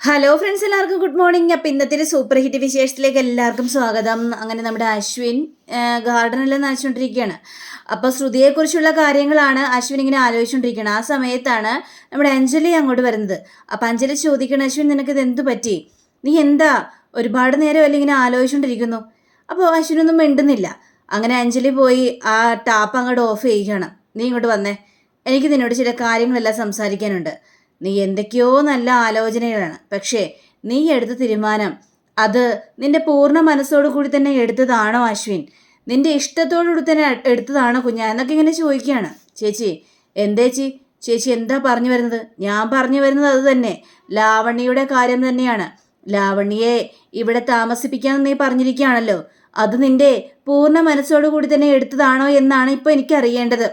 Hello friends എല്ലാവർക്കും good morning അപ്പം ഇന്നത്തെ സൂപ്പർ ഹിറ്റ് വിശേഷത്തിലേക്ക് എല്ലാവർക്കും സ്വാഗതം. അങ്ങനെ നമ്മുടെ അശ്വിൻ ഗാർഡനെല്ലാം നനച്ചുകൊണ്ടിരിക്കുകയാണ് അപ്പോൾ ശ്രുതിയെക്കുറിച്ചുള്ള കാര്യങ്ങളാണ് അശ്വിൻ ഇങ്ങനെ ആലോചിച്ചുകൊണ്ടിരിക്കുന്നത് ആ സമയത്താണ് നമ്മുടെ അഞ്ജലി അങ്ങോട്ട് വരുന്നത്. അപ്പം അഞ്ജലി ചോദിക്കണം അശ്വിൻ നിനക്ക് ഇത് പറ്റി? നീ എന്താ ഒരുപാട് നേരം അല്ല ഇങ്ങനെ ആലോചിച്ചുകൊണ്ടിരിക്കുന്നു അപ്പോൾ അശ്വിനൊന്നും മിണ്ടുന്നില്ല. അങ്ങനെ അഞ്ജലി പോയി ആ ടാപ്പ് അങ്ങോട്ട് ഓഫ് ചെയ്യുകയാണ് നീ ഇങ്ങോട്ട് വന്നേ. എനിക്ക് നിന്നോട് ചില കാര്യങ്ങളെല്ലാം സംസാരിക്കാനുണ്ട്. നീ എന്തൊക്കെയോ നല്ല ആലോചനകളാണ്. പക്ഷേ നീ എടുത്ത തീരുമാനം അത് നിന്റെ പൂർണ മനസ്സോടു കൂടി തന്നെ എടുത്തതാണോ അശ്വിൻ? നിന്റെ ഇഷ്ടത്തോടുകൂടി തന്നെ എടുത്തതാണോ കുഞ്ഞാ? എന്നൊക്കെ ഇങ്ങനെ ചോദിക്കുകയാണ്. ചേച്ചി എന്തേച്ചി ചേച്ചി? എന്താ പറഞ്ഞു വരുന്നത്? ഞാൻ പറഞ്ഞു വരുന്നത് അത് തന്നെ. ലാവണ്യയുടെ കാര്യം തന്നെയാണ്. ലാവണ്യയെ ഇവിടെ താമസിപ്പിക്കാൻ നീ പറഞ്ഞിരിക്കുകയാണല്ലോ. അത് നിന്റെ പൂർണ മനസ്സോടു കൂടി തന്നെ എടുത്തതാണോ എന്നാണ് ഇപ്പോൾ എനിക്കറിയേണ്ടത്.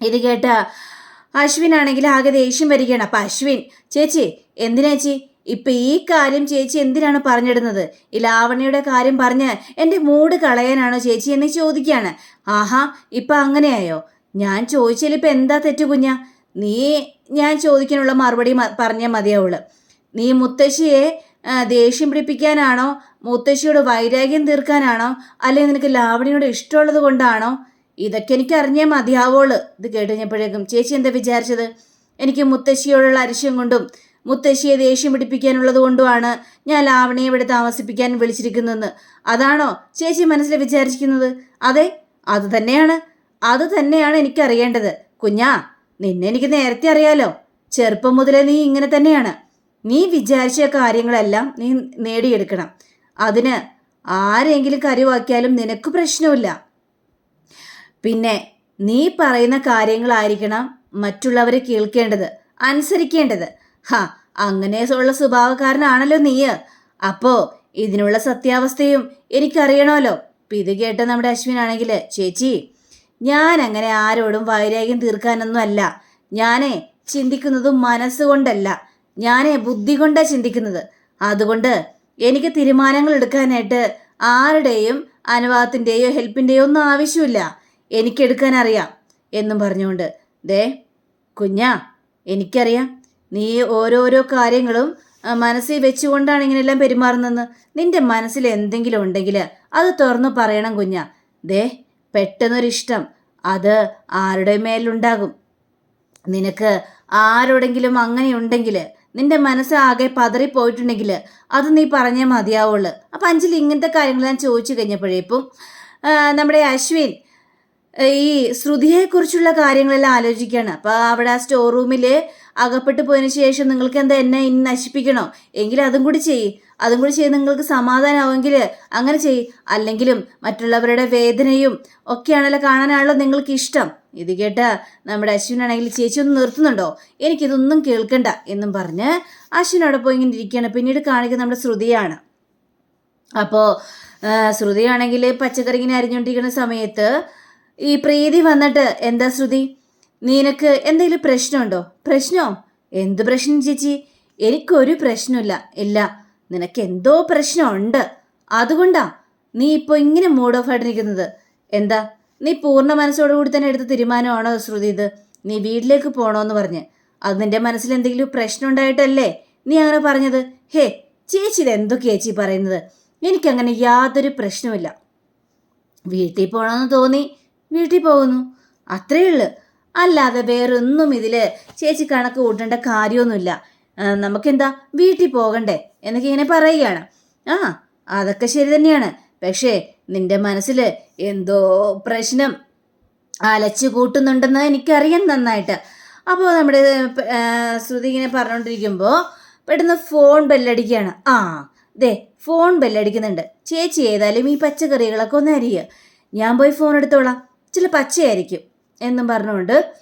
ഇത് കേട്ട അശ്വിൻ ആണെങ്കിൽ ആകെ ദേഷ്യം വരികയാണ്. അപ്പം അശ്വിൻ ചേച്ചി എന്തിനാ ചേച്ചി? ഇപ്പൊ ഈ കാര്യം ചേച്ചി എന്തിനാണ് പറഞ്ഞിടുന്നത്? ഈ ലാവണ്യയുടെ കാര്യം പറഞ്ഞ് എന്റെ മൂഡ് കളയാനാണോ ചേച്ചി എന്ന് ചോദിക്കുകയാണ്. ആഹാ ഇപ്പൊ അങ്ങനെയായോ? ഞാൻ ചോദിച്ചാൽ ഇപ്പൊ എന്താ തെറ്റു കുഞ്ഞ? നീ ഞാൻ ചോദിക്കാനുള്ള മറുപടി പറഞ്ഞ പറഞ്ഞാൽ മതിയാവുള്ളു നീ മുത്തശ്ശിയെ ദേഷ്യം പിടിപ്പിക്കാനാണോ? മുത്തശ്ശിയോട് വൈരാഗ്യം തീർക്കാനാണോ? അല്ലെങ്കിൽ നിനക്ക് ലാവണിയോട് ഇഷ്ടമുള്ളത് കൊണ്ടാണോ? ഇതൊക്കെ എനിക്ക് അറിഞ്ഞേ മതിയാവോൾ ഇത് കേട്ടുകഴിഞ്ഞപ്പോഴേക്കും ചേച്ചി എന്താ വിചാരിച്ചത്? എനിക്ക് മുത്തശ്ശിയോടുള്ള അരിശ്യം കൊണ്ടും മുത്തശ്ശിയെ ദേഷ്യം പിടിപ്പിക്കാനുള്ളത് കൊണ്ടുമാണ് ഞാൻ ലാവണിയെ ഇവിടെ താമസിപ്പിക്കാൻ വിളിച്ചിരിക്കുന്നതെന്ന്. അതാണോ ചേച്ചി മനസ്സിൽ വിചാരിച്ചിരിക്കുന്നത്? അതെ അത് തന്നെയാണ്. അത് തന്നെയാണ് എനിക്കറിയേണ്ടത്. കുഞ്ഞാ നിന്നെ എനിക്ക് നേരത്തെ അറിയാലോ. ചെറുപ്പം മുതലേ നീ ഇങ്ങനെ തന്നെയാണ്. നീ വിചാരിച്ച കാര്യങ്ങളെല്ലാം നീ നേടിയെടുക്കണം. അതിന് ആരെങ്കിലും കരുവാക്കിയാലും നിനക്ക് പ്രശ്നമില്ല. പിന്നെ നീ പറയുന്ന കാര്യങ്ങളായിരിക്കണം മറ്റുള്ളവരെ കേൾക്കേണ്ടത് അനുസരിക്കേണ്ടത്. ഹാ അങ്ങനെ ഉള്ള സ്വഭാവക്കാരനാണല്ലോ നീ അപ്പോ ഇതിനുള്ള സത്യാവസ്ഥയും എനിക്കറിയണമല്ലോ. ഇത് കേട്ട നമ്മുടെ അശ്വിനാണെങ്കിൽ ചേച്ചി ഞാൻ അങ്ങനെ ആരോടും വൈരാഗ്യം തീർക്കാനൊന്നും അല്ല ഞാനേ ചിന്തിക്കുന്നത് മനസ്സുകൊണ്ടല്ല. ഞാനേ ബുദ്ധി കൊണ്ടാണ് ചിന്തിക്കുന്നത്. അതുകൊണ്ട് എനിക്ക് തീരുമാനങ്ങൾ എടുക്കാനായിട്ട് ആരുടെയും അനുവാദത്തിന്റെയോ ഹെൽപ്പിന്റെയോ ഒന്നും ആവശ്യമില്ല. എനിക്കെടുക്കാൻ അറിയാം എന്നും പറഞ്ഞുകൊണ്ട് ദേ കുഞ്ഞാ എനിക്കറിയാം നീ ഓരോരോ കാര്യങ്ങളും മനസ്സിൽ വെച്ചുകൊണ്ടാണ് ഇങ്ങനെയെല്ലാം പെരുമാറുന്നതെന്ന്. നിന്റെ മനസ്സിൽ എന്തെങ്കിലും ഉണ്ടെങ്കിൽ അത് തുറന്നു പറയണം കുഞ്ഞ. ദേ പെട്ടെന്നൊരിഷ്ടം. അത് ആരുടെ മേലുണ്ടാകും? നിനക്ക് ആരോടെങ്കിലും അങ്ങനെ ഉണ്ടെങ്കിൽ നിന്റെ മനസ്സ് ആകെ പതറിപ്പോയിട്ടുണ്ടെങ്കിൽ അത് നീ പറഞ്ഞേ മതിയാവുള്ളൂ. അപ്പം അഞ്ചിൽ ഇങ്ങനത്തെ കാര്യങ്ങൾ ഞാൻ ചോദിച്ചു കഴിഞ്ഞപ്പോഴേക്കും നമ്മുടെ അശ്വിൻ ഈ ശ്രുതിയെക്കുറിച്ചുള്ള കാര്യങ്ങളെല്ലാം ആലോചിക്കുകയാണ് അപ്പോൾ അവിടെ ആ സ്റ്റോർ റൂമിൽ അകപ്പെട്ടു പോയതിനു ശേഷം നിങ്ങൾക്ക് എന്താ എന്നെ ഇനി നശിപ്പിക്കണോ? എങ്കിൽ അതും കൂടി ചെയ്യ്. അതും കൂടി ചെയ്ത് നിങ്ങൾക്ക് സമാധാനമാവെങ്കിൽ അങ്ങനെ ചെയ്യ്. അല്ലെങ്കിലും മറ്റുള്ളവരുടെ വേദനയും ഒക്കെയാണല്ലോ കാണാനാണല്ലോ നിങ്ങൾക്ക് ഇഷ്ടം. ഇത് കേട്ട നമ്മുടെ അശ്വിനാണെങ്കിൽ ചേച്ചി ഒന്ന് നിർത്തുന്നുണ്ടോ? എനിക്കിതൊന്നും കേൾക്കണ്ട എന്നും പറഞ്ഞ് അശ്വിനോടൊപ്പം ഇങ്ങനെ ഇരിക്കുകയാണ്. പിന്നീട് കാണിക്കുന്നത് നമ്മുടെ ശ്രുതിയാണ്. അപ്പോൾ ശ്രുതിയാണെങ്കിൽ പച്ചക്കറി ഇങ്ങനെ അരിഞ്ഞുകൊണ്ടിരിക്കുന്ന സമയത്ത് ഈ പ്രീതി വന്നിട്ട് എന്താ ശ്രുതി? നിനക്ക് എന്തെങ്കിലും പ്രശ്നമുണ്ടോ? പ്രശ്നമോ എന്ത് പ്രശ്നം ചേച്ചി? എനിക്കൊരു പ്രശ്നമില്ല. ഇല്ല നിനക്ക് എന്തോ പ്രശ്നമുണ്ട്. അതുകൊണ്ടാ നീ ഇപ്പോൾ ഇങ്ങനെ മൂഡ് ഓഫ് ആയിട്ടിരിക്കുന്നത് എന്താ? നീ പൂർണ മനസ്സോടുകൂടി തന്നെ എടുത്ത തീരുമാനമാണോ ശ്രുതി ഇത്? നീ വീട്ടിലേക്ക് പോകണമെന്ന് പറഞ്ഞ്. അത് നിന്റെ മനസ്സിൽ എന്തെങ്കിലും പ്രശ്നം ഉണ്ടായിട്ടല്ലേ നീ അങ്ങനെ പറഞ്ഞത്? ഹേ ചേച്ചി ഇത് എന്തൊക്കെയാ ചേച്ചി പറയുന്നത്? എനിക്കങ്ങനെ യാതൊരു പ്രശ്നമില്ല വീട്ടിൽ പോകണമെന്ന് തോന്നി. വീട്ടിൽ പോകുന്നു. അത്രയേ ഉള്ളൂ. അല്ലാതെ വേറൊന്നും ഇതിൽ ചേച്ചി കണക്ക് കൂട്ടേണ്ട കാര്യമൊന്നുമില്ല. നമുക്കെന്താ വീട്ടിൽ പോകണ്ടേ എന്നൊക്കെ ഇങ്ങനെ പറയുകയാണ്. ആ അതൊക്കെ ശരി തന്നെയാണ്. പക്ഷേ നിന്റെ മനസ്സിൽ എന്തോ പ്രശ്നം അലച്ചു കൂട്ടുന്നുണ്ടെന്ന് എനിക്കറിയാം നന്നായിട്ട്. അപ്പോൾ നമ്മുടെ ശ്രുതി ഇങ്ങനെ പറഞ്ഞുകൊണ്ടിരിക്കുമ്പോൾ പെട്ടെന്ന് ഫോൺ ബെല്ലടിക്കുകയാണ്. ആ ദേ ഫോൺ ബെല്ലടിക്കുന്നുണ്ട്. ചേച്ചി ഏതായാലും ഈ പച്ചക്കറികളൊക്കെ ഒന്ന് അരിയുക ഞാൻ പോയി ഫോൺ എടുത്തോളാം. ചില പച്ചയായിരിക്കും എന്നും പറഞ്ഞുകൊണ്ട്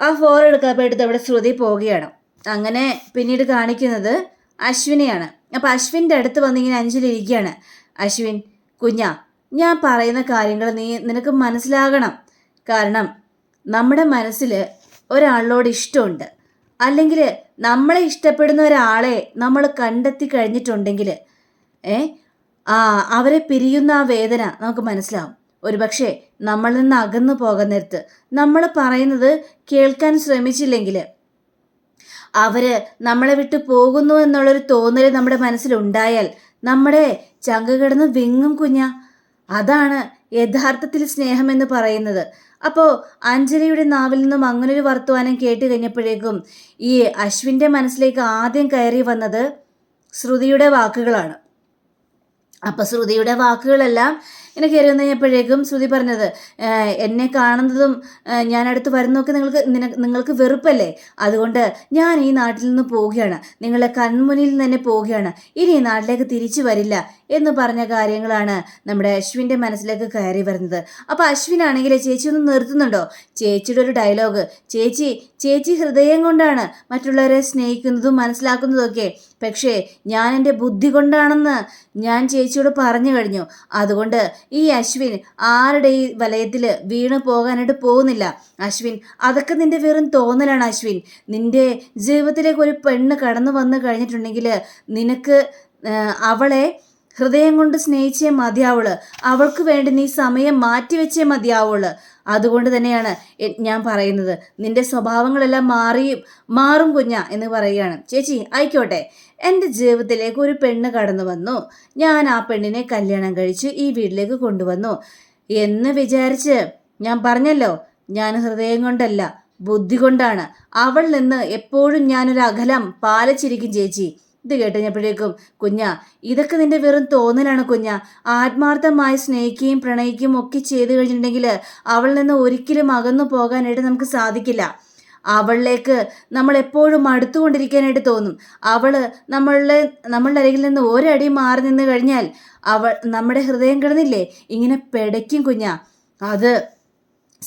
ആ ഫോർ എടുക്കാൻ എടുത്ത് അവിടെ ശ്രുതി പോവുകയാണ്. അങ്ങനെ പിന്നീട് കാണിക്കുന്നത് അശ്വിനെയാണ്. അപ്പം അശ്വിന്റെ അടുത്ത് വന്നിങ്ങനെ അഞ്ജലി ഇരിക്കുകയാണ് അശ്വിൻ കുഞ്ഞ ഞാൻ പറയുന്ന കാര്യങ്ങൾ നീ നിനക്ക് മനസ്സിലാകണം. കാരണം നമ്മുടെ മനസ്സിൽ ഒരാളോട് ഇഷ്ടമുണ്ട്. അല്ലെങ്കിൽ നമ്മളെ ഇഷ്ടപ്പെടുന്ന ഒരാളെ നമ്മൾ കണ്ടെത്തി കഴിഞ്ഞിട്ടുണ്ടെങ്കിൽ ഏ ആ അവരെ പിരിയുന്ന ആ വേദന നമുക്ക് മനസ്സിലാവും. ഒരുപക്ഷെ നമ്മളിൽ നിന്ന് അകന്നു പോകാൻ നേരത്ത് നമ്മൾ പറയുന്നത് കേൾക്കാൻ ശ്രമിച്ചില്ലെങ്കിൽ അവർ നമ്മളെ വിട്ടു പോകുന്നു എന്നുള്ളൊരു തോന്നൽ നമ്മുടെ മനസ്സിലുണ്ടായാൽ നമ്മുടെ ചങ്ക കിടന്ന് വിങ്ങും കുഞ്ഞ. അതാണ് യഥാർത്ഥത്തിൽ സ്നേഹമെന്ന് പറയുന്നത്. അപ്പോൾ അഞ്ജലിയുടെ നാവിൽ നിന്നും അങ്ങനൊരു വർത്തമാനം കേട്ട് കഴിഞ്ഞപ്പോഴേക്കും ഈ അശ്വിന്റെ മനസ്സിലേക്ക് ആദ്യം കയറി വന്നത് ശ്രുതിയുടെ വാക്കുകളാണ്. അപ്പോൾ ശ്രുതിയുടെ വാക്കുകളെല്ലാം ഇങ്ങനെ കയറി വന്നു കഴിഞ്ഞപ്പോഴേക്കും ശ്രുതി പറഞ്ഞത് എന്നെ കാണുന്നതും ഞാൻ അടുത്ത് വരുന്നതൊക്കെ നിങ്ങൾക്ക് നിങ്ങൾക്ക് വെറുപ്പല്ലേ? അതുകൊണ്ട് ഞാൻ ഈ നാട്ടിൽ നിന്ന് പോവുകയാണ്. നിങ്ങളെ കൺമുനിൽ നിന്ന് തന്നെ പോവുകയാണ്. ഇനി ഈ നാട്ടിലേക്ക് തിരിച്ചു വരില്ല എന്ന് പറഞ്ഞ കാര്യങ്ങളാണ് നമ്മുടെ അശ്വിന്റെ മനസ്സിലേക്ക് കയറി വരുന്നത്. അപ്പോൾ അശ്വിനാണെങ്കിൽ ചേച്ചി ഒന്ന് നിർത്തുന്നുണ്ടോ? ചേച്ചിയുടെ ഒരു ഡയലോഗ് ചേച്ചി ചേച്ചി ഹൃദയം കൊണ്ടാണ് മറ്റുള്ളവരെ സ്നേഹിക്കുന്നതും മനസ്സിലാക്കുന്നതും ഒക്കെ പക്ഷേ ഞാൻ എന്റെ ബുദ്ധി കൊണ്ടാണെന്ന് ഞാൻ ചേച്ചിയോട് പറഞ്ഞു കഴിഞ്ഞു. അതുകൊണ്ട് ഈ അശ്വിൻ ആരുടെ ഈ വലയത്തിൽ വീണു പോകാനായിട്ട് പോകുന്നില്ല. അശ്വിൻ അതൊക്കെ നിന്റെ വെറും തോന്നലാണ് അശ്വിൻ. നിന്റെ ജീവിതത്തിലേക്ക് ഒരു പെണ്ണ് കടന്നു വന്നു കഴിഞ്ഞിട്ടുണ്ടെങ്കിൽ നിനക്ക് അവളെ ഹൃദയം കൊണ്ട് സ്നേഹിച്ചേ മതിയാവുൾ അവൾക്ക് വേണ്ടി നീ സമയം മാറ്റിവെച്ചേ മതിയാവുൾ അതുകൊണ്ട് തന്നെയാണ് ഞാൻ പറയുന്നത്. നിന്റെ സ്വഭാവങ്ങളെല്ലാം മാറിയും മാറും കുഞ്ഞ എന്ന് പറയുകയാണ്. ചേച്ചി ആയിക്കോട്ടെ. എന്റെ ജീവിതത്തിലേക്ക് ഒരു പെണ്ണ് കടന്നു വന്നു. ഞാൻ ആ പെണ്ണിനെ കല്യാണം കഴിച്ച് ഈ വീട്ടിലേക്ക് കൊണ്ടുവന്നു. എന്ന് വിചാരിച്ച് ഞാൻ പറഞ്ഞല്ലോ ഞാൻ ഹൃദയം കൊണ്ടല്ല ബുദ്ധി കൊണ്ടാണ്. അവൾ നിന്ന് എപ്പോഴും ഞാനൊരു അകലം പാലിച്ചിരിക്കും ചേച്ചി. ഇത് കേട്ടുകഴിഞ്ഞപ്പോഴേക്കും കുഞ്ഞ ഇതൊക്കെ നിന്റെ വെറും തോന്നലാണ് കുഞ്ഞ. ആത്മാർത്ഥമായി സ്നേഹിക്കുകയും പ്രണയിക്കുകയും ഒക്കെ ചെയ്തു കഴിഞ്ഞിട്ടുണ്ടെങ്കിൽ അവളിൽ നിന്ന് ഒരിക്കലും അകന്നു പോകാനായിട്ട് നമുക്ക് സാധിക്കില്ല. അവളിലേക്ക് നമ്മൾ എപ്പോഴും അടുത്തുകൊണ്ടിരിക്കാനായിട്ട് തോന്നും. അവൾ നമ്മളുടെ നമ്മളുടെ അരികിൽ നിന്ന് ഒരടി മാറി നിന്ന് കഴിഞ്ഞാൽ അവൾ നമ്മുടെ ഹൃദയം കിടന്നില്ലേ? ഇങ്ങനെ പെടയ്ക്കും കുഞ്ഞാ. അത്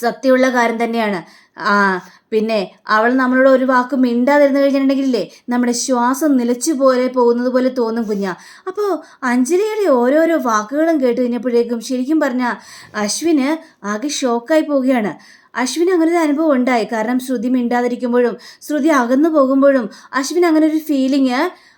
സത്യമുള്ള കാര്യം തന്നെയാണ്. ആ പിന്നെ അവൾ നമ്മളോട് ഒരു വാക്ക് മിണ്ടാതിരുന്നു കഴിഞ്ഞിട്ടുണ്ടെങ്കിലേ നമ്മുടെ ശ്വാസം നിലച്ചു പോലെ പോകുന്നത് പോലെ തോന്നും കുഞ്ഞ. അപ്പോൾ അഞ്ജലിയുടെ ഓരോരോ വാക്കുകളും കേട്ട് കഴിഞ്ഞപ്പോഴേക്കും ശരിക്കും പറഞ്ഞാൽ അശ്വിന് ആകെ ഷോക്കായി പോവുകയാണ്. അശ്വിന് അങ്ങനെ ഒരു അനുഭവം ഉണ്ടായി. കാരണം ശ്രുതി മിണ്ടാതിരിക്കുമ്പോഴും ശ്രുതി അകന്നു പോകുമ്പോഴും അശ്വിന് അങ്ങനെ ഒരു ഫീലിങ്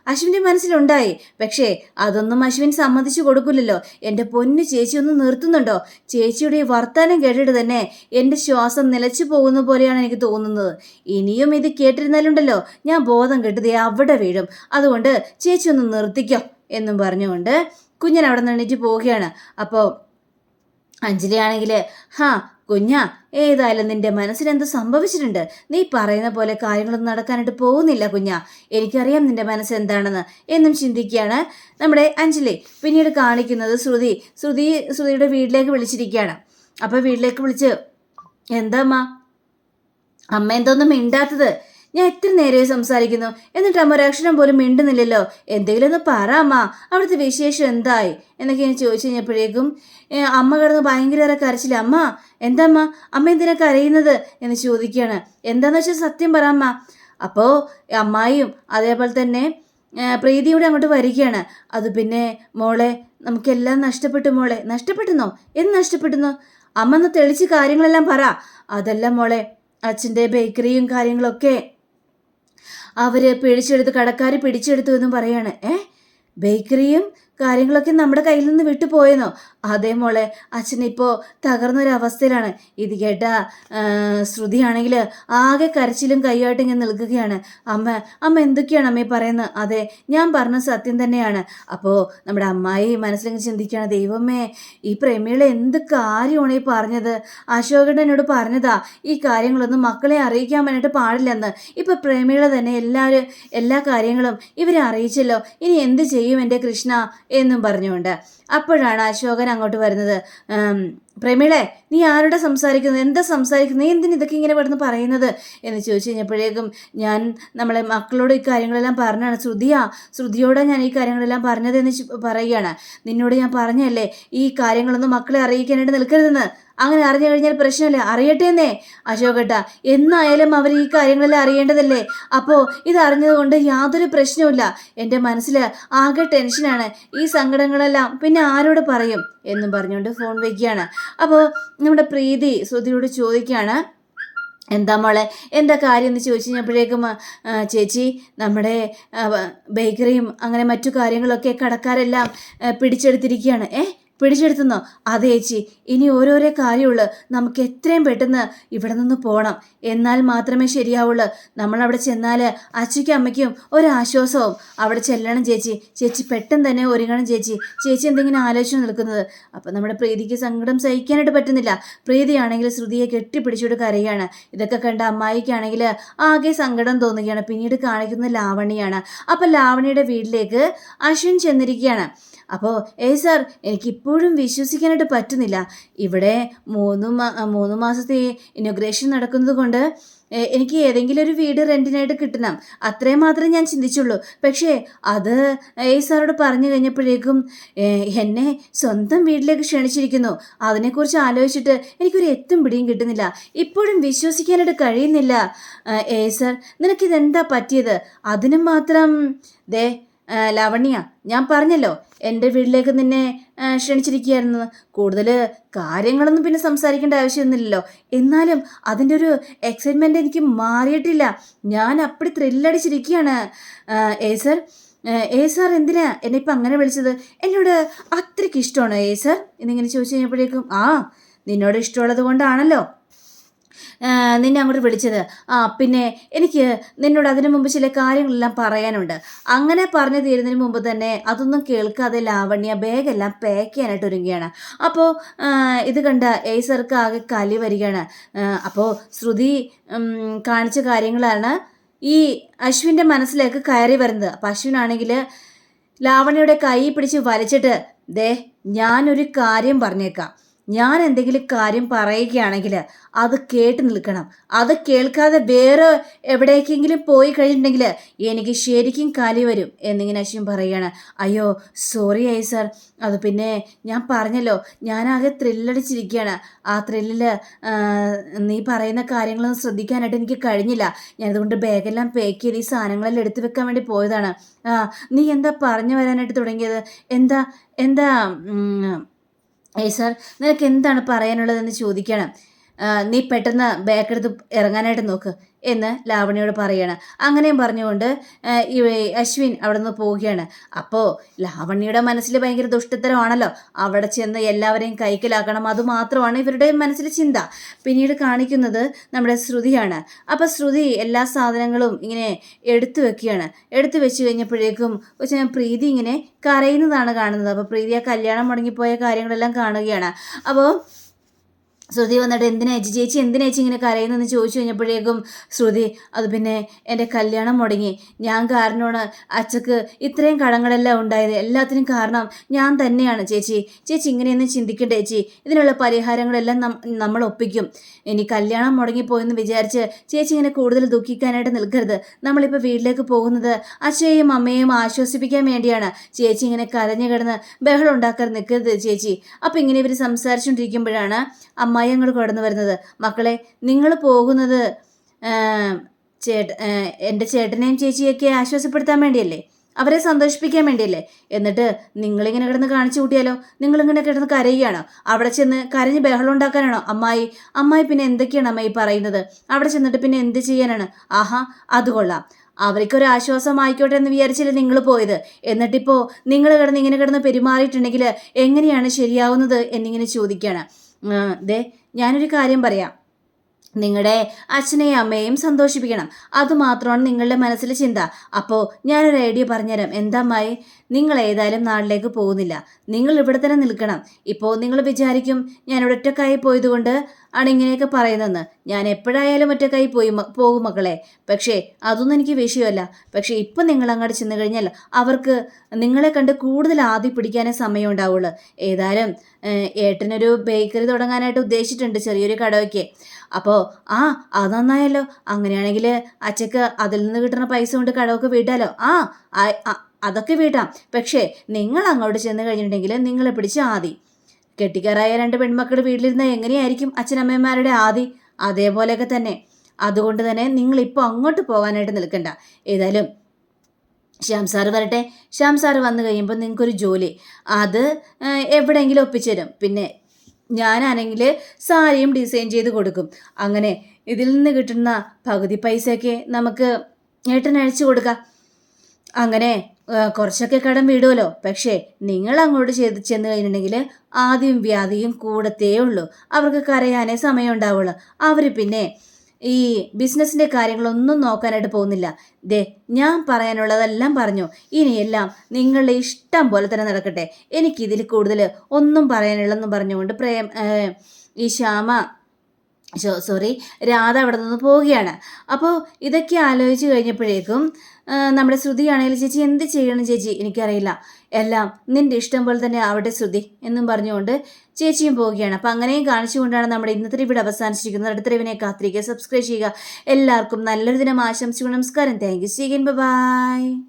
അശ്വിന്റെ മനസ്സിലുണ്ടായി. പക്ഷേ അതൊന്നും അശ്വിൻ സമ്മതിച്ചു കൊടുക്കില്ലല്ലോ. എന്റെ പൊന്നു ചേച്ചി ഒന്ന് നിർത്തുന്നുണ്ടോ? ചേച്ചിയുടെ വർത്താനം കേട്ടിട്ട് തന്നെ എന്റെ ശ്വാസം നിലച്ചു പോകുന്ന പോലെയാണ് എനിക്ക് തോന്നുന്നത്. ഇനിയും ഇത് കേട്ടിരുന്നാലുണ്ടല്ലോ. ഞാൻ ബോധം കെട്ടതേ അവിടെ വീഴും. അതുകൊണ്ട് ചേച്ചി ഒന്ന് നിർത്തിക്കോ എന്നും പറഞ്ഞുകൊണ്ട് കുഞ്ഞൻ അവിടെ നിന്ന് എണീറ്റ് പോവുകയാണ്. അപ്പോൾ അഞ്ജലി ആണെങ്കിൽ ഹാ കുഞ്ഞാ ഏതായാലും നിന്റെ മനസ്സിനെന്ത് സംഭവിച്ചിട്ടുണ്ട്? നീ പറയുന്ന പോലെ കാര്യങ്ങളൊന്നും നടക്കാനായിട്ട് പോകുന്നില്ല കുഞ്ഞാ. എനിക്കറിയാം നിന്റെ മനസ്സ് എന്താണെന്ന് എന്നും ചിന്തിക്കുകയാണ് നമ്മുടെ അഞ്ജലി. പിന്നീട് കാണിക്കുന്നത് ശ്രുതി. ശ്രുതി ശ്രുതിയുടെ വീട്ടിലേക്ക് വിളിച്ചിരിക്കുകയാണ്. അപ്പോൾ വീട്ടിലേക്ക് വിളിച്ച് എന്താ അമ്മ? അമ്മ എന്തോന്നും മിണ്ടാത്തത്? ഞാൻ എത്ര നേരമായി സംസാരിക്കുന്നു. എന്നിട്ട് അമ്മ ഒരക്ഷരം പോലും മിണ്ടുന്നില്ലല്ലോ. എന്തെങ്കിലും ഒന്ന് പറ അമ്മ. അവിടുത്തെ വിശേഷം എന്തായി? എന്നൊക്കെ ഞാൻ ചോദിച്ചു കഴിഞ്ഞപ്പോഴേക്കും അമ്മ കിടന്ന് ഭയങ്കര കരച്ചില്ല അമ്മ എന്താ അമ്മ? എന്തിനാ കരയുന്നത്? എന്ന് ചോദിക്കുകയാണ്. എന്താന്ന് വെച്ചാൽ സത്യം പറ അമ്മ. അപ്പോൾ അമ്മായിയും അതേപോലെ തന്നെ പ്രീതി കൂടെ അങ്ങോട്ട് വരികയാണ്. അത് പിന്നെ മോളെ നമുക്കെല്ലാം നഷ്ടപ്പെട്ടു മോളെ. നഷ്ടപ്പെട്ടുന്നോ? എന്ത് നഷ്ടപ്പെട്ടുന്നോ അമ്മ ഒന്ന് തെളിച്ച് കാര്യങ്ങളെല്ലാം പറ. അതെല്ലാം മോളെ അച്ഛന്റെ ബേക്കറിയും കാര്യങ്ങളൊക്കെ. അവർ പിടിച്ചെടുത്ത് കടക്കാർ പിടിച്ചെടുത്തു എന്നും പറയാണ്. ഏ? ബേക്കറിയും കാര്യങ്ങളൊക്കെ നമ്മുടെ കയ്യിൽ നിന്ന് വിട്ടുപോയെന്നോ? അതേ മോളെ അച്ഛൻ ഇപ്പോൾ തകർന്നൊരവസ്ഥയിലാണ്. ഇത് കേട്ടാ ശ്രുതിയാണെങ്കിൽ ആകെ കരച്ചിലും കൈയായിട്ട് ഇങ്ങനെ നിൽക്കുകയാണ്. അമ്മ അമ്മ എന്തൊക്കെയാണ് അമ്മയെ പറയുന്നത്? അതെ ഞാൻ പറഞ്ഞ സത്യം തന്നെയാണ്. അപ്പോൾ നമ്മുടെ അമ്മായി മനസ്സിലെങ്കിൽ ചിന്തിക്കുകയാണ് ദൈവമേ ഈ പ്രേമികളെ എന്ത് കാര്യമാണ് ഈ പറഞ്ഞത്? അശോകൻ എന്നോട് പറഞ്ഞതാ ഈ കാര്യങ്ങളൊന്നും മക്കളെ അറിയിക്കാൻ വേണ്ടിയിട്ട് പാടില്ലെന്ന്. ഇപ്പം പ്രേമികളെ തന്നെ എല്ലാവരും എല്ലാ കാര്യങ്ങളും ഇവരെ അറിയിച്ചല്ലോ ഇനി എന്ത് ചെയ്യും എന്റെ കൃഷ്ണ എന്നും പറഞ്ഞുകൊണ്ട്. അപ്പോഴാണ് അശോകൻ അങ്ങോട്ട് വരുന്നത്. പ്രേമിളെ നീ ആരുടെ സംസാരിക്കുന്നത്? എന്താ സംസാരിക്കുന്നത്? നീ എന്തിന് ഇതൊക്കെ ഇങ്ങനെ പെടുന്ന് പറയുന്നത്? എന്ന് ചോദിച്ചു കഴിഞ്ഞപ്പോഴേക്കും ഞാൻ നമ്മളെ മക്കളോട് ഈ കാര്യങ്ങളെല്ലാം പറഞ്ഞാണ്. ശ്രുതിയാ ശ്രുതിയോടെ ഞാൻ ഈ കാര്യങ്ങളെല്ലാം പറഞ്ഞത് എന്ന് പറയുകയാണ്. നിന്നോട് ഞാൻ പറഞ്ഞല്ലേ ഈ കാര്യങ്ങളൊന്നും മക്കളെ അറിയിക്കാനായിട്ട് നിൽക്കരുതെന്ന്? അങ്ങനെ അറിഞ്ഞു കഴിഞ്ഞാൽ പ്രശ്നമില്ല? അറിയട്ടെ എന്നേ. അശോകട്ട എന്നായാലും അവർ ഈ കാര്യങ്ങളെല്ലാം അറിയേണ്ടതല്ലേ? അപ്പോൾ ഇത് അറിഞ്ഞതുകൊണ്ട് യാതൊരു പ്രശ്നവുമില്ല. എന്റെ മനസ്സിൽ ആകെ ടെൻഷനാണ്. ഈ സങ്കടങ്ങളെല്ലാം പിന്നെ ആരോട് പറയും? എന്നും പറഞ്ഞുകൊണ്ട് ഫോൺ വയ്ക്കുകയാണ് അപ്പോൾ നമ്മുടെ പ്രീതി ശ്രുതിയോട് ചോദിക്കുകയാണ് എന്താ മോളെ എന്താ കാര്യം എന്ന് ചോദിച്ചു കഴിഞ്ഞപ്പോഴേക്കും ചേച്ചി നമ്മുടെ ബേക്കറിയും അങ്ങനെ മറ്റു കാര്യങ്ങളൊക്കെ കടക്കാരെല്ലാം പിടിച്ചെടുത്തിരിക്കുകയാണ്. ഏ പിടിച്ചെടുത്തുന്നോ. അതെ ചേച്ചി. ഇനി ഓരോരോ കാര്യമുള്ളൂ നമുക്ക് എത്രയും പെട്ടെന്ന് ഇവിടെ നിന്ന് പോകണം എന്നാൽ മാത്രമേ ശരിയാവുള്ളൂ. നമ്മൾ അവിടെ ചെന്നാൽ അച്ഛയ്ക്കും അമ്മയ്ക്കും ഒരാശ്വാസവും. അവിടെ ചെല്ലണം ചേച്ചി. ചേച്ചി പെട്ടെന്ന് തന്നെ ഒരുങ്ങണം ചേച്ചി. ചേച്ചി എന്തെങ്കിലും ആലോചിച്ച് നിൽക്കുന്നത്? അപ്പം നമ്മുടെ പ്രീതിക്ക് സങ്കടം സഹിക്കാനായിട്ട് പറ്റുന്നില്ല. പ്രീതിയാണെങ്കിൽ ശ്രുതിയെ കെട്ടിപ്പിടിച്ചോട് കരയാണ്. ഇതൊക്കെ കണ്ട അമ്മായിക്കാണെങ്കിൽ ആകെ സങ്കടം തോന്നുകയാണ്. പിന്നീട് കാണിക്കുന്നത് ലാവണിയാണ്. അപ്പം ലാവണിയുടെ വീട്ടിലേക്ക് അശ്വിൻ ചെന്നിരിക്കുകയാണ്. അപ്പോൾ ഏയ് സാർ എനിക്കിപ്പോഴും വിശ്വസിക്കാനായിട്ട് പറ്റുന്നില്ല. ഇവിടെ മൂന്ന് മാ മൂന്ന് മാസത്തെ ഇനോഗ്രേഷൻ നടക്കുന്നത് കൊണ്ട് എനിക്ക് ഏതെങ്കിലും ഒരു വീട് റെന്റിനായിട്ട് കിട്ടണം. അത്രയും മാത്രമേ ഞാൻ ചിന്തിച്ചുള്ളൂ. പക്ഷേ അത് ഏയ് സാറോട് പറഞ്ഞു കഴിഞ്ഞപ്പോഴേക്കും എന്നെ സ്വന്തം വീട്ടിലേക്ക് ക്ഷണിച്ചിരിക്കുന്നു. അതിനെക്കുറിച്ച് ആലോചിച്ചിട്ട് എനിക്കൊരു എത്തും പിടിയും കിട്ടുന്നില്ല. ഇപ്പോഴും വിശ്വസിക്കാനായിട്ട് കഴിയുന്നില്ല. ഏയ് സാർ നിനക്കിതെന്താ പറ്റിയത്? അതിനും മാത്രം ദേ ലാവണ്യ ഞാൻ പറഞ്ഞല്ലോ എന്റെ വീട്ടിലേക്ക് നിന്നെ ക്ഷണിച്ചിരിക്കുകയായിരുന്നു. കൂടുതൽ കാര്യങ്ങളൊന്നും പിന്നെ സംസാരിക്കേണ്ട ആവശ്യമൊന്നുമില്ലല്ലോ. എന്നാലും അതിന്റെ ഒരു എക്സൈറ്റ്മെന്റ് എനിക്ക് മാറിയിട്ടില്ല. ഞാൻ അപ്പടി ത്രില്ലടിച്ചിരിക്കുകയാണ്. ഏ സർ ഏ സാർ എന്തിനാ എന്നെ ഇപ്പം അങ്ങനെ വിളിച്ചത്? എന്നോട് അത്രയ്ക്ക് ഇഷ്ടമാണോ ഏ സാർ? എന്നിങ്ങനെ ചോദിച്ചു കഴിഞ്ഞപ്പോഴേക്കും ആ നിന്നോട് ഇഷ്ടമുള്ളത് കൊണ്ടാണല്ലോ. നിന്നെ അങ്ങോട്ട് വിളിച്ചത്. ആ പിന്നെ എനിക്ക് നിന്നോട് അതിനു മുമ്പ് ചില കാര്യങ്ങളെല്ലാം പറയാനുണ്ട്. അങ്ങനെ പറഞ്ഞു തീരുന്നതിന് മുമ്പ് തന്നെ അതൊന്നും കേൾക്കാതെ ലാവണ്യ ബാഗെല്ലാം പാക്ക് ചെയ്യാനായിട്ട് ഒരുങ്ങുകയാണ്. അപ്പോൾ ഇത് കണ്ട ഏസർക്ക് ആകെ കലി വരികയാണ്. അപ്പോൾ ശ്രുതി കാണിച്ച കാര്യങ്ങളാണ് ഈ അശ്വിന്റെ മനസ്സിലേക്ക് കയറി വരുന്നത്. അപ്പം അശ്വിനാണെങ്കിൽ ലാവണ്യയുടെ കൈ പിടിച്ച് വലിച്ചിട്ട് ദേ ഞാനൊരു കാര്യം പറഞ്ഞേക്കാം. ഞാൻ എന്തെങ്കിലും കാര്യം പറയുകയാണെങ്കിൽ അത് കേട്ട് നിൽക്കണം. അത് കേൾക്കാതെ വേറെ എവിടേക്കെങ്കിലും പോയി കഴിഞ്ഞിട്ടുണ്ടെങ്കിൽ എനിക്ക് ശരിക്കും കാലി വരും എന്നിങ്ങനെ അശ്വിൻ പറയുകയാണ്. അയ്യോ സോറി ആയി സർ. അത് പിന്നെ ഞാൻ പറഞ്ഞല്ലോ ഞാൻ ആകെ ത്രില്ലടിച്ചിരിക്കുകയാണ്. ആ ത്രില്ലിൽ നീ പറയുന്ന കാര്യങ്ങളൊന്നും ശ്രദ്ധിക്കാനായിട്ട് എനിക്ക് കഴിഞ്ഞില്ല. ഞാനതുകൊണ്ട് ബാഗെല്ലാം പാക്ക് ചെയ്ത് ഈ സാധനങ്ങളെല്ലാം എടുത്തു വെക്കാൻ വേണ്ടി പോയതാണ്. നീ എന്താ പറഞ്ഞു വരാനായിട്ട് തുടങ്ങിയത്? എന്താ എന്താ ഏയ് സാർ നിനക്ക് എന്താണ് പറയാനുള്ളതെന്ന് ചോദിക്കണം. നീ പെട്ടെന്ന് ബാക്കെടുത്ത് ഇറങ്ങാനായിട്ട് നോക്ക് എന്ന് ലാവണിയോട് പറയാണ്. അങ്ങനെയും പറഞ്ഞുകൊണ്ട് അശ്വിൻ അവിടെ നിന്ന് പോവുകയാണ്. അപ്പോൾ ലാവണ്യയുടെ മനസ്സിൽ ഭയങ്കര ദുഷ്ടത്തരമാണല്ലോ. അവിടെ ചെന്ന് എല്ലാവരെയും കൈക്കലാക്കണം അതുമാത്രമാണ് ഇവരുടെ മനസ്സിൽ ചിന്ത. പിന്നീട് കാണിക്കുന്നത് നമ്മുടെ ശ്രുതിയാണ്. അപ്പോൾ ശ്രുതി എല്ലാ സാധനങ്ങളും ഇങ്ങനെ എടുത്തു വെക്കുകയാണ്. എടുത്തു വെച്ച് കഴിഞ്ഞപ്പോഴേക്കും പ്രീതി ഇങ്ങനെ കരയുന്നതാണ് കാണുന്നത്. അപ്പോൾ പ്രീതി ആ കല്യാണം മുടങ്ങിപ്പോയ കാര്യങ്ങളെല്ലാം കാണുകയാണ്. അപ്പോൾ ശ്രുതി വന്നിട്ട് എന്തിനാ ചേച്ചി? ചേച്ചി എന്തിനാ ചേച്ചി ഇങ്ങനെ കരയുന്നെന്ന് ചോദിച്ചു കഴിഞ്ഞപ്പോഴേക്കും ശ്രുതി അത് പിന്നെ എന്റെ കല്യാണം മുടങ്ങി. ഞാൻ കാരണമാണ് അച്ചക്ക് ഇത്രയും കടങ്ങളെല്ലാം ഉണ്ടായത്. എല്ലാത്തിനും കാരണം ഞാൻ തന്നെയാണ് ചേച്ചി. ചേച്ചി ഇങ്ങനെയൊന്നും ചിന്തിക്കണ്ട ചേച്ചി. ഇതിനുള്ള പരിഹാരങ്ങളെല്ലാം നമ്മൾ ഒപ്പിക്കും. ഇനി കല്യാണം മുടങ്ങിപ്പോയെന്ന് വിചാരിച്ച് ചേച്ചി ഇങ്ങനെ കൂടുതൽ ദുഃഖിക്കാനായിട്ട് നിൽക്കരുത്. നമ്മളിപ്പോൾ വീട്ടിലേക്ക് പോകുന്നത് അച്ഛയെയും അമ്മയെയും ആശ്വസിപ്പിക്കാൻ വേണ്ടിയാണ്. ചേച്ചി ഇങ്ങനെ കരഞ്ഞു കിടന്ന് ബഹളം ഉണ്ടാക്കാൻ നിൽക്കരുത് ചേച്ചി. അപ്പം ഇങ്ങനെ ഇവർ സംസാരിച്ചുകൊണ്ടിരിക്കുമ്പോഴാണ് അമ്മായി അങ്ങോട്ട് കടന്നു വരുന്നത്. മക്കളെ നിങ്ങൾ പോകുന്നത് ചേട്ട എന്റെ ചേട്ടനെയും ചേച്ചിയൊക്കെ ആശ്വാസപ്പെടുത്താൻ വേണ്ടിയല്ലേ? അവരെ സന്തോഷിപ്പിക്കാൻ വേണ്ടിയല്ലേ? എന്നിട്ട് നിങ്ങളിങ്ങനെ കിടന്ന് കാണിച്ചു കൂട്ടിയാലോ? നിങ്ങളിങ്ങനെ കിടന്ന് കരയുകയാണോ? അവിടെ ചെന്ന് കരഞ്ഞ് ബഹളം ഉണ്ടാക്കാനാണോ? അമ്മായി അമ്മായി പിന്നെ എന്തൊക്കെയാണ് അമ്മായി പറയുന്നത്? അവിടെ ചെന്നിട്ട് പിന്നെ എന്ത് ചെയ്യാനാണ്? ആഹാ അത് കൊള്ളാം. അവർക്കൊരു ആശ്വാസമായിക്കോട്ടെ എന്ന് വിചാരിച്ചില്ല നിങ്ങൾ പോയത്? എന്നിട്ടിപ്പോൾ നിങ്ങൾ കിടന്ന് ഇങ്ങനെ കിടന്ന് പെരുമാറിയിട്ടുണ്ടെങ്കിൽ എങ്ങനെയാണ് ശരിയാവുന്നത് എന്നിങ്ങനെ ചോദിക്കുകയാണ്. ദേ ഞാനൊരു കാര്യം പറയാം. നിങ്ങളുടെ അച്ഛനെയും അമ്മയെയും സന്തോഷിപ്പിക്കണം. അതുമാത്രമാണ് നിങ്ങളുടെ മനസ്സിലെ ചിന്ത. അപ്പോൾ ഞാനൊരു ഐഡിയ പറഞ്ഞുതരാം. എന്താ അമ്മായി? നിങ്ങൾ ഏതായാലും നാട്ടിലേക്ക് പോകുന്നില്ല. നിങ്ങൾ ഇവിടെ തന്നെ നിൽക്കണം. ഇപ്പോൾ നിങ്ങൾ വിചാരിക്കും ഞാൻ ഒറ്റക്കായി പോയതുകൊണ്ട് ആണ് ഇങ്ങനെയൊക്കെ പറയുന്നതെന്ന്. ഞാൻ എപ്പോഴായാലും ഒറ്റക്കായി പോയി പോകും മക്കളെ. പക്ഷേ അതൊന്നും എനിക്ക് വിഷയമല്ല. പക്ഷേ ഇപ്പം നിങ്ങൾ അങ്ങോട്ട് ചെന്ന് കഴിഞ്ഞാൽ അവർക്ക് നിങ്ങളെ കണ്ട് കൂടുതൽ ആദ്യം പിടിക്കാനേ സമയം ഉണ്ടാവുള്ളൂ ഏതായാലും ഏട്ടനൊരു ബേക്കറി തുടങ്ങാനായിട്ട് ഉദ്ദേശിച്ചിട്ടുണ്ട് ചെറിയൊരു കടവയ്ക്ക് അപ്പോൾ ആ അത് നന്നായല്ലോ. അങ്ങനെയാണെങ്കിൽ അച്ചക്ക് അതിൽ നിന്ന് കിട്ടുന്ന പൈസ കൊണ്ട് കടമൊക്കെ വീട്ടാലോ ആ- അതൊക്കെ വീട്ടാം പക്ഷേ നിങ്ങൾ അങ്ങോട്ട് ചെന്ന് കഴിഞ്ഞിട്ടുണ്ടെങ്കിൽ നിങ്ങളെ പിടിച്ച് ആദി. കെട്ടിക്കാറായ രണ്ട് പെൺമക്കൾ വീട്ടിലിരുന്ന എങ്ങനെയായിരിക്കും അച്ഛനമ്മമാരുടെ ആദി? അതേപോലെയൊക്കെ തന്നെ. അതുകൊണ്ട് തന്നെ നിങ്ങൾ ഇപ്പോൾ അങ്ങോട്ട് പോകാനായിട്ട് നിൽക്കണ്ട. ഏതായാലും ശ്യാം സാറ് വരട്ടെ. ശ്യാം സാറ് വന്നു കഴിയുമ്പോൾ നിങ്ങൾക്കൊരു ജോലി. അത് എവിടെയെങ്കിലും എവിടെയെങ്കിലും ഒപ്പിച്ചുതരും പിന്നെ ഞാനാണെങ്കിൽ സാരിയും ഡിസൈൻ ചെയ്ത് കൊടുക്കും. അങ്ങനെ ഇതിൽ നിന്ന് കിട്ടുന്ന പകുതി പൈസയൊക്കെ നമുക്ക് അഴിച്ചു കൊടുക്കാം. അങ്ങനെ കുറച്ചൊക്കെ കടം വീടുമല്ലോ പക്ഷേ നിങ്ങൾ അങ്ങോട്ട് ചെയ്ത് ചെന്ന് കഴിഞ്ഞിട്ടുണ്ടെങ്കിൽ ആദ്യം വ്യാധിയും കൂടത്തേ ഉള്ളൂ. അവർക്ക് കരയാനേ സമയം ഉണ്ടാവുള്ളൂ. അവർ പിന്നെ ഈ ബിസിനസ്സിന്റെ കാര്യങ്ങളൊന്നും നോക്കാനായിട്ട് പോകുന്നില്ല. ദേ ഞാൻ പറയാനുള്ളതെല്ലാം പറഞ്ഞു. ഇനിയെല്ലാം നിങ്ങളുടെ ഇഷ്ടം പോലെ തന്നെ നടക്കട്ടെ. എനിക്കിതിൽ കൂടുതൽ ഒന്നും പറയാനുള്ളതെന്നും പറഞ്ഞുകൊണ്ട് പ്രേം ഈ ശ്യാമ സോറി രാധ അവിടെ നിന്ന് പോവുകയാണ്. അപ്പോൾ ഇതൊക്കെ ആലോചിച്ച് കഴിഞ്ഞപ്പോഴേക്കും നമ്മുടെ ശ്രുതിയാണെങ്കിൽ ചേച്ചി എന്ത് ചെയ്യണം ചേച്ചി? എനിക്കറിയില്ല. എല്ലാം നിന്റെ ഇഷ്ടം പോലെ തന്നെ അവിടെ ശ്രുതി എന്നും പറഞ്ഞുകൊണ്ട് ചേച്ചിയും പോവുകയാണ്. അപ്പം അങ്ങനെയും കാണിച്ചുകൊണ്ടാണ് നമ്മുടെ ഇന്നത്തെ ഇവിടെ അവസാനിച്ചിരിക്കുന്നത്. അടുത്ത ഇവനെ കാത്തിരിക്കുക. സബ്സ്ക്രൈബ് ചെയ്യുക. എല്ലാവർക്കും നല്ലൊരു ദിനം ആശംസിക്കുന്നു. നമസ്കാരം. Thank you സീഗൻ by